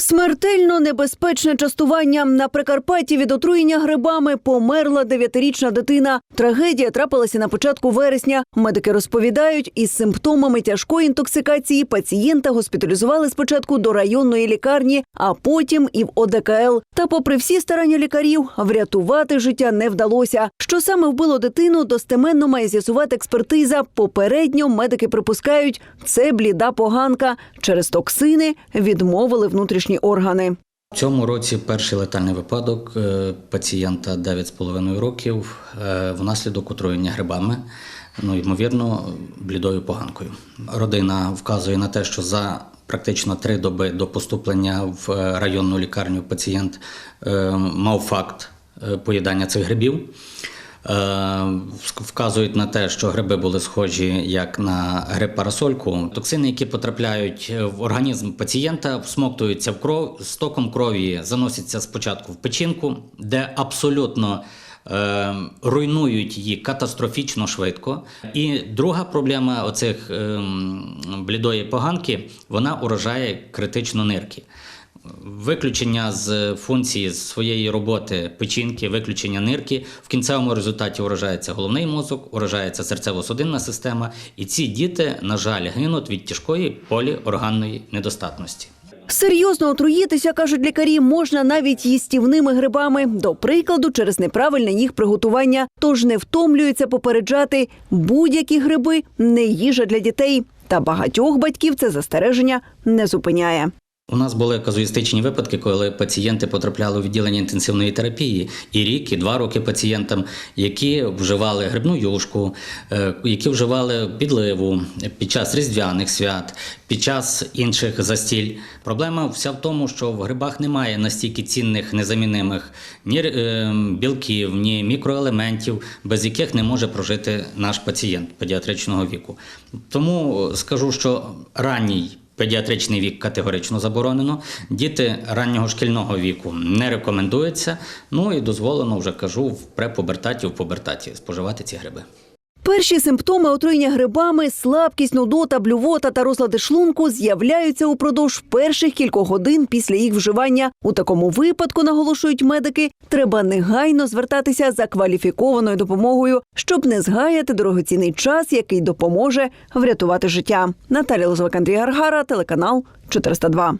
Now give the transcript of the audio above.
Смертельно небезпечне частування на Прикарпатті від отруєння грибами померла дев'ятирічна дитина. Трагедія трапилася на початку вересня. Медики розповідають, із симптомами тяжкої інтоксикації пацієнта госпіталізували спочатку до районної лікарні, а потім і в ОДКЛ. Та, попри всі старання лікарів, врятувати життя не вдалося. Що саме вбило дитину, достеменно має з'ясувати експертиза. Попередньо медики припускають, це бліда поганка. Через токсини відмовили внутрішні органи. В цьому році перший летальний випадок е, пацієнта 9,5 років е, внаслідок отруєння грибами, ну, ймовірно, блідою поганкою. Родина вказує на те, що за практично три доби до поступлення в е, районну лікарню пацієнт мав факт поїдання цих грибів. Е, вк- Вказують на те, що гриби були схожі як на гриб парасольку. Токсини, які потрапляють в організм пацієнта, всмоктуються в кров, стоком крові заносяться спочатку в печінку, де абсолютно е, руйнують її катастрофічно швидко. І друга проблема оцих ем, блідої поганки вона уражає критично нирки. Виключення з функції своєї роботи печінки, виключення нирки в кінцевому результаті уражається головний мозок, уражається серцево-судинна система, і ці діти, на жаль, гинуть від тяжкої поліорганної недостатності. Серйозно отруїтися, кажуть лікарі, можна навіть їстівними грибами, до прикладу, через неправильне їх приготування. Тож не втомлюються попереджати будь-які гриби не їжа для дітей. Та багатьох батьків це застереження не зупиняє. У нас були казуїстичні випадки, коли пацієнти потрапляли у відділення інтенсивної терапії, і рік, і два роки пацієнтам, які вживали грибну юшку, е, які вживали підливу під час різдвяних свят, під час інших застіль. Проблема вся в тому, що в грибах немає настільки цінних незамінимих ні е, білків, ні мікроелементів, без яких не може прожити наш пацієнт педіатричного віку. Тому скажу, що ранній Педіатричний вік категорично заборонено. Діти раннього шкільного віку не рекомендується. Ну і дозволено, вже кажу, в препубертаті, в пубертаті споживати ці гриби. Перші симптоми отруєння грибами, слабкість, нудота, блювота та розлади шлунку з'являються упродовж перших кількох годин після їх вживання. У такому випадку, наголошують медики, треба негайно звертатися за кваліфікованою допомогою, щоб не згаяти дорогоцінний час, який допоможе врятувати життя. Наталя Лозовик, Андрій Гаргара, телеканал 402.